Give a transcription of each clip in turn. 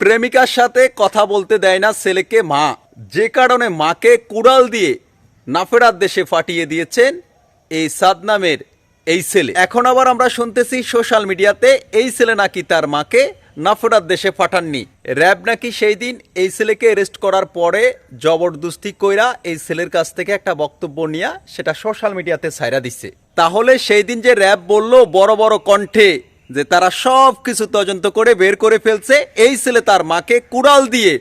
প্রেমিকার সাথে কথা বলতে দেয় না ছেলেকে মা। যে কারণে মাকে কুড়াল দিয়ে নাফেরার দেশে ফাটিয়ে দিয়েছেন এই সাদ নামের এই ছেলে। এখন আবার আমরা শুনতেছি সোশ্যাল মিডিয়াতে এই ছেলে নাকি তার মাকে নাফেরার দেশে পাঠাননি র্যাব নাকি সেই দিন এই ছেলেকে অ্যারেস্ট করার পরে জবরদস্তি কইরা এই ছেলের কাছ থেকে একটা বক্তব্য নিয়ে সেটা সোশ্যাল মিডিয়াতে ছাইরা দিচ্ছে তাহলে সেই দিন যে র্যাব বলল, বড় বড় কণ্ঠে যে তারা সব কিছু তদন্ত করে বের করে ফেলছে। এই ছেলে তার মাকে কুড়াল দিয়ে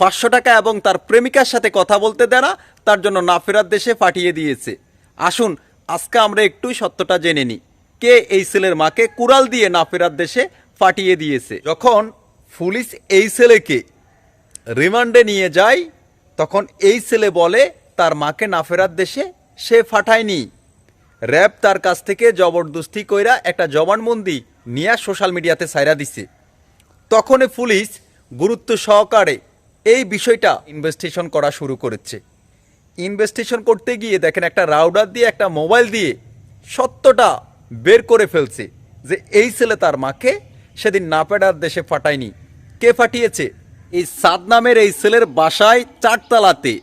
পাঁচশো টাকা এবং তার প্রেমিকার সাথে কথা বলতে দেয় না, তার জন্য নাফেরার দেশে পাঠিয়ে দিয়েছে। আসুন, আজকে আমরা একটু সত্যটা জেনে নিই। কে এই ছেলের মাকে কুড়াল দিয়ে নাফেরার দেশে পাঠিয়ে দিয়েছে? যখন পুলিশ এই ছেলেকে রিমান্ডে নিয়ে যায়, তখন এই ছেলে বলে, তার মাকে নাফেরার দেশে সে ফাটায়নি র্যাব তার কাছ থেকে জবরদস্তি কইরা একটা জবানবন্দি নিয়ে সোশ্যাল মিডিয়াতে সাইরা দিছে। তখনই পুলিশ গুরুত্ব সহকারে এই বিষয়টা ইনভেস্টিগেশন করা শুরু করেছে। ইনভেস্টিগেশন করতে গিয়ে দেখেন একটা রাউডার দিয়ে, একটা মোবাইল দিয়ে সত্যটা বের করে ফেলছে যে এই ছেলে তার মাকে সেদিন নাপেডার দেশে ফাটায়নি। কে ফাটিয়েছে? এই সাদ নামের এই ছেলের বাসায় চারতলাতে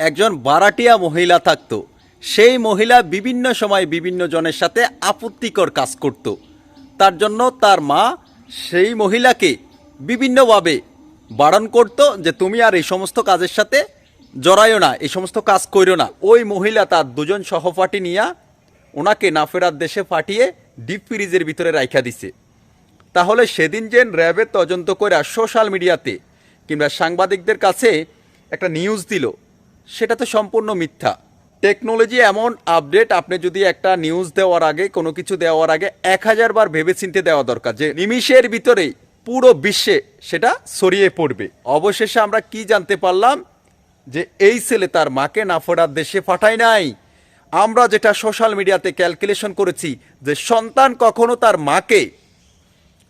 একজন বারাটিয়া মহিলা থাকতো। সেই মহিলা বিভিন্ন সময় বিভিন্ন জনের সাথে আপত্তিকর কাজ করত। তার জন্য তার মা সেই মহিলাকে বিভিন্নভাবে বারণ করতো যে, তুমি আর এই সমস্ত কাজের সাথে জড়াইও না, এই সমস্ত কাজ কইরো না। ওই মহিলা তার দুজন সহপাঠী নিয়া ওনাকে নাফেরার দেশে পাঠিয়ে ডিপ ফ্রিজের ভিতরে রাইখা দিছে। তাহলে সেদিন যে র্যাবের তদন্ত করে সোশ্যাল মিডিয়াতে কিংবা সাংবাদিকদের কাছে একটা নিউজ দিল, সেটা তো সম্পূর্ণ মিথ্যা। টেকনোলজি এমন আপডেট, আপনি যদি একটা নিউজ দেওয়ার আগে, কোনো কিছু দেওয়ার আগে এক হাজার বার ভেবে চিনতে দেওয়া দরকার যে নিমিষের ভিতরেই পুরো বিশ্বে সেটা ছড়িয়ে পড়বে। অবশেষে আমরা কি জানতে পারলাম? যে এই ছেলে তার মাকে নাফেরার দেশে পাঠায় নাই। আমরা যেটা সোশ্যাল মিডিয়াতে ক্যালকুলেশন করেছি যে সন্তান কখনো তার মাকে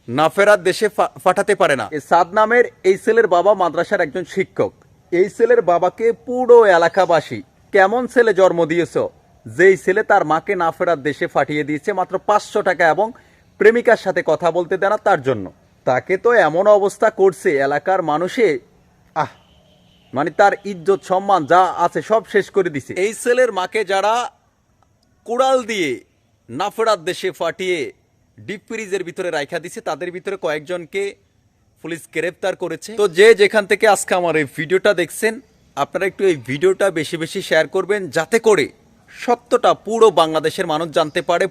না ফেরার দেশে পাঠাতে পারে না। সাদ নামের এই ছেলের বাবা মাদ্রাসার একজন শিক্ষক। এই ছেলের বাবাকে পুরো এলাকাবাসী কেমন ছেলে জন্ম দিয়েছ? যেই ছেলে তার মাকে না ফেরার দেশে পাঠিয়ে দিয়েছে মাত্র পাঁচশো টাকা এবং প্রেমিকার সাথে কথা বলতে দেয় না তার জন্য। তাকে তো এমন অবস্থা করছে, এলাকার মানুষে। আহ মানে তার ইজ্জত, সম্মান যা আছে সব শেষ করে দিছে। এই ছেলের মাকে যারা কুড়াল দিয়ে নাফেরার দেশে ফাটিয়ে ডিপ ফ্রিজের ভিতরে রাইখা দিছে, তাদের ভিতরে কয়েকজনকে পুলিশ গ্রেপ্তার করেছে। তো যে যেখান থেকে আজকে আমার এই ভিডিওটা দেখছেন আপনারা একটু এই ভিডিওটা বেশি বেশি শেয়ার করবেন যাতে করে সত্যটা পুরো বাংলাদেশের মানুষ জানতে পারে